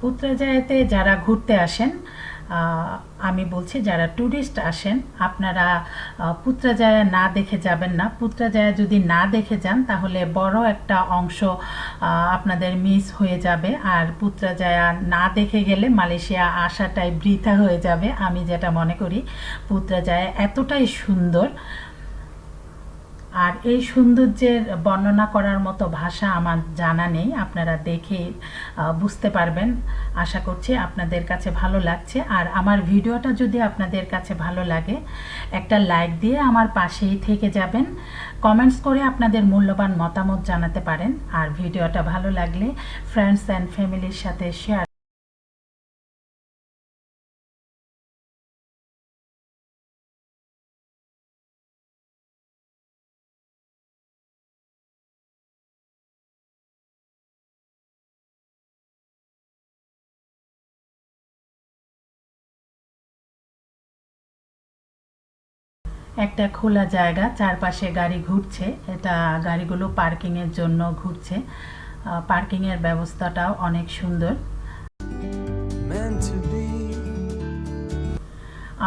পুত্রাজায়াতে যারা ঘুরতে আসেন আমি বলছি যারা ট্যুরিস্ট আসেন, আপনারা পুত্রাজায়া না দেখে যাবেন না। পুত্রাজায়া যদি না দেখে যান, তাহলে বড় একটা অংশ আপনাদের মিস হয়ে যাবে। আর পুত্রাজায়া না দেখে গেলে মালয়েশিয়া আসাটাই বৃথা হয়ে যাবে, আমি যেটা মনে করি। পুত্রাজায়া এতটাই সুন্দর আর এই সৌন্দর্যের বর্ণনা করার মতো ভাষা আমার জানা নেই, আপনারা দেখে বুঝতে পারবেন। আশা করছি আপনাদের কাছে ভালো লাগছে। আর আমার ভিডিওটা যদি আপনাদের কাছে ভালো লাগে, একটা লাইক দিয়ে আমার পাশেই থেকে যাবেন। কমেন্টস করে আপনাদের মূল্যবান মতামত জানাতে পারেন। আর ভিডিওটা ভালো লাগলে ফ্রেন্ডস অ্যান্ড ফ্যামিলির সাথে শেয়ার একটা খোলা জায়গা চারপাশে গাড়ি ঘুরছে। এটা গাড়িগুলো পার্কিংয়ের জন্য ঘুরছে। পার্কিংয়ের ব্যবস্থাটাও অনেক সুন্দর.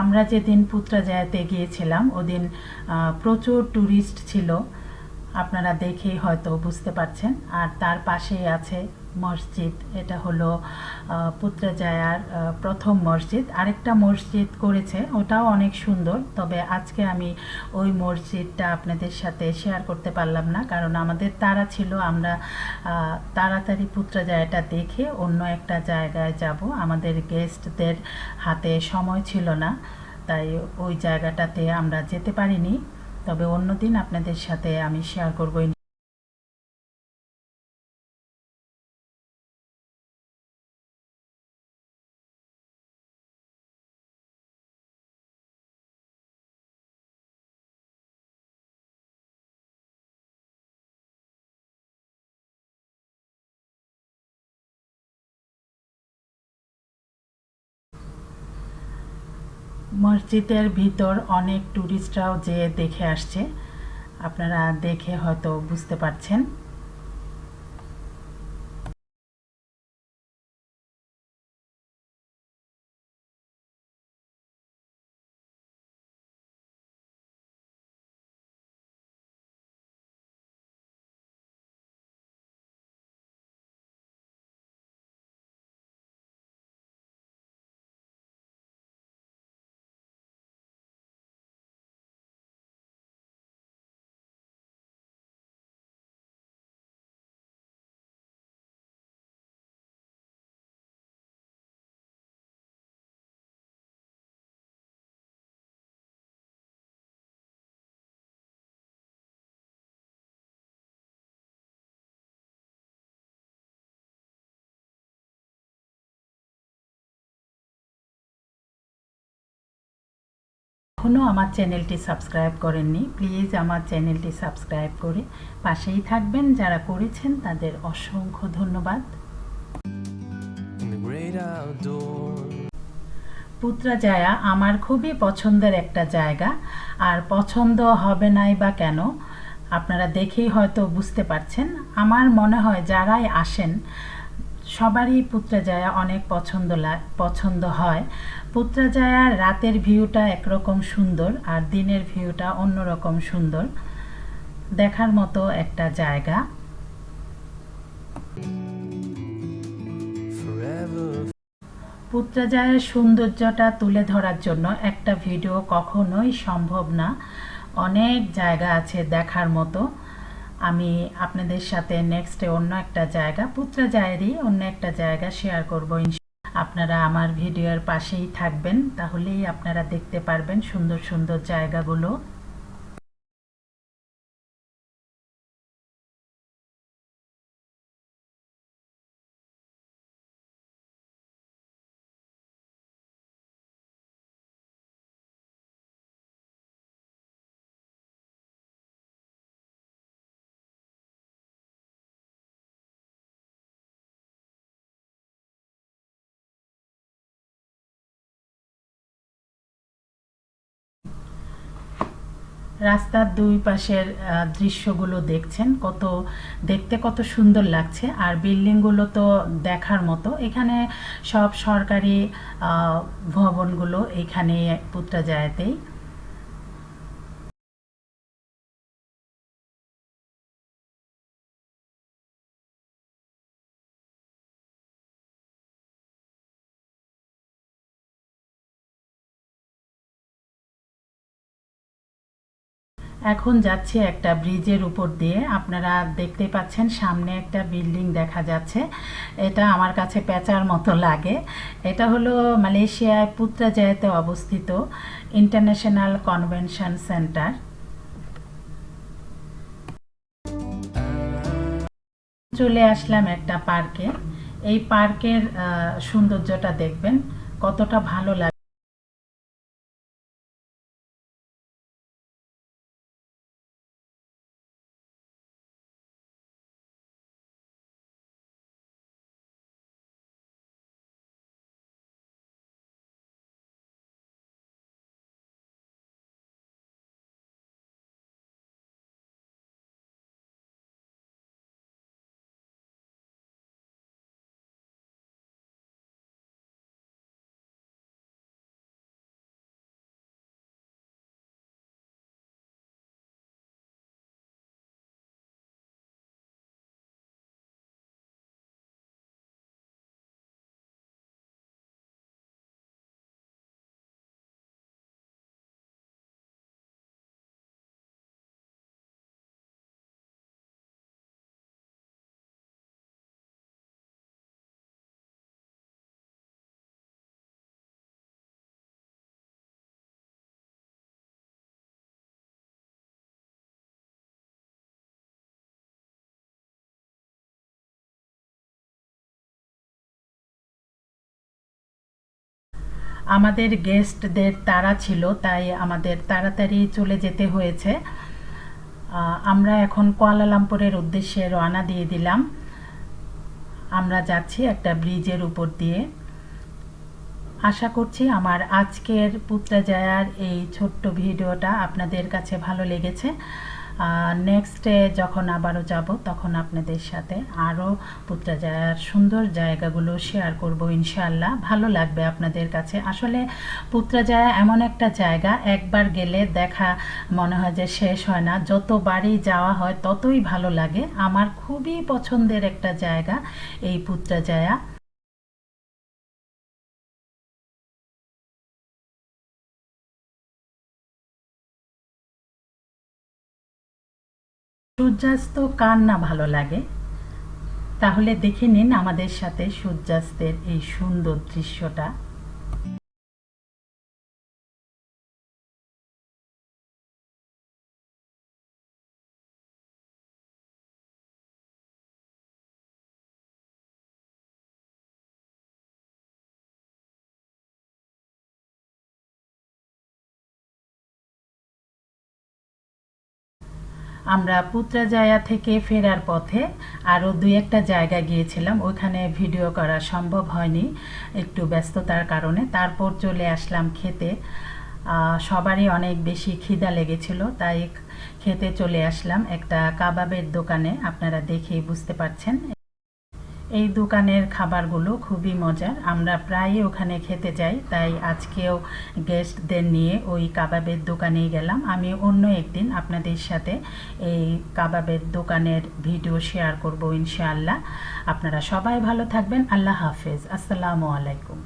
আমরা যেদিন পুত্রাজায়াতে গিয়েছিলাম ওদিন প্রচুর ট্যুরিস্ট ছিল। আপনারা দেখেই হয়তো বুঝতে পারছেন। আর তার পাশেই আছে মসজিদ, এটা হলো পুত্রাজায়ার প্রথম মসজিদ। আরেকটা মসজিদ করেছে, ওটাও অনেক সুন্দর, তবে আজকে আমি ওই মসজিদটা আপনাদের সাথে শেয়ার করতে পারলাম না, কারণ আমাদের তারা ছিল, আমরা তাড়াতাড়ি পুত্রাজায়াটা দেখে অন্য একটা জায়গায় যাব। আমাদের গেস্টদের হাতে সময় ছিল না, তাই ওই জায়গাটাতে আমরা যেতে পারিনি, তবে অন্যদিন আপনাদের সাথে আমি শেয়ার করব। মসজিদের ভিতর অনেক ট্যুরিস্টরাও যে দেখে আসছে। আপনারা দেখে হয়তো বুঝতে পারছেন। এখনও আমার চ্যানেলটি সাবস্ক্রাইব করেননি প্লিজ আমার চ্যানেলটি সাবস্ক্রাইব করে পাশেই থাকবেন। যারা করেছেন তাদের অসংখ্য ধন্যবাদ। Outdoors. পুত্রাজায়া আমার খুবই পছন্দের একটা জায়গা আর পছন্দ হবে নাই বা কেন আপনারা দেখেই হয়তো বুঝতে পারছেন। আমার মনে হয় যারাই আসেন সবারই পুত্রাজায়া অনেক পছন্দ পছন্দ হয়। পুত্রাজায়ার রাতের ভিউটা একরকম সুন্দর আর দিনের ভিউটা অন্যরকম সুন্দর। দেখার মতো একটা জায়গা। পুত্রাজায়ের সৌন্দর্যটা তুলে ধরার জন্য একটা ভিডিও কখনোই সম্ভব না। অনেক জায়গা আছে দেখার মতো। আমি আপনাদের সাথে নেক্সটে অন্য একটা জায়গা, পুত্রা জায়েরি অন্য একটা জায়গা শেয়ার করব আপনারা আমার ভিডিওর পাশেই থাকবেন, তাহলেই আপনারা দেখতে পারবেন সুন্দর সুন্দর জায়গাগুলো। রাস্তার দুই পাশের দৃশ্যগুলো দেখছেন। কত, দেখতে কত সুন্দর লাগছে। আর বিল্ডিংগুলো তো দেখার মতো। এখানে সব সরকারি ভবনগুলো এখানে পুত্রাজায়াতেই। এখন যাচ্ছে একটা ব্রিজের উপর দিয়ে। আপনারা দেখতে পাচ্ছেন সামনে একটা বিল্ডিং দেখা যাচ্ছে। এটা আমার কাছে পেঁচার মতো লাগে। এটা হলো মালয়েশিয়ায় পুত্রাজায়াতে অবস্থিত ইন্টারন্যাশনাল কনভেনশন সেন্টার। চলে আসলাম একটা পার্কে। এই পার্কের সৌন্দর্যটা দেখবেন কতটা ভালো লাগে। আমাদের গেস্টদের তাড়া ছিল, তাই আমাদের তাড়াতাড়ি চলে যেতে হয়েছে। আমরা এখন কুয়ালালামপুরের উদ্দেশ্যে রওনা দিয়ে দিলাম। আমরা যাচ্ছি একটা ব্রিজের উপর দিয়ে। আশা করছি আমার আজকের পুত্রাজায়ার এই ছোট্ট ভিডিওটা আপনাদের কাছে ভালো লেগেছে। নেক্সটে যখন আবারও যাব, তখন আপনাদের সাথে আরও পুত্রাজায়ার সুন্দর জায়গাগুলো শেয়ার করব ইনশাআল্লাহ। ভালো লাগবে আপনাদের কাছে। আসলে পুত্রাজায়া এমন একটা জায়গা, একবার গেলে দেখা মনে হয় যে শেষ হয় না। যতবারই যাওয়া হয়, ততই ভালো লাগে। আমার খুবই পছন্দের একটা জায়গা এই পুত্রাজায়া। সূর্যাস্ত কার না ভালো লাগে? তাহলে দেখে নিন আমাদের সাথে সূর্যাস্তের এই সুন্দর দৃশ্যটা। আমরা পুত্রাজায়া থেকে ফেরার পথে আরও দুই একটা জায়গা গিয়েছিলাম। ওইখানে ভিডিও করা সম্ভব হয়নি একটু ব্যস্ততার কারণে। তারপর চলে আসলাম খেতে। সবারই অনেক বেশি খিদা লেগেছিল, তাই খেতে চলে আসলাম একটা কাবাবের দোকানে। আপনারা দেখেই বুঝতে পারছেন। এই দোকানের খাবারগুলো খুবই মজার। আমরা প্রায়ই ওখানে খেতে যাই, তাই আজকেও গেস্টদের নিয়ে ওই কাবাবের দোকানেই গেলাম। আমি অন্য একদিন আপনাদের সাথে এই কাবাবের দোকানের ভিডিও শেয়ার করব ইনশাআল্লাহ। আপনারা সবাই ভালো থাকবেন। আল্লাহ হাফেজ। আসসালামু আলাইকুম।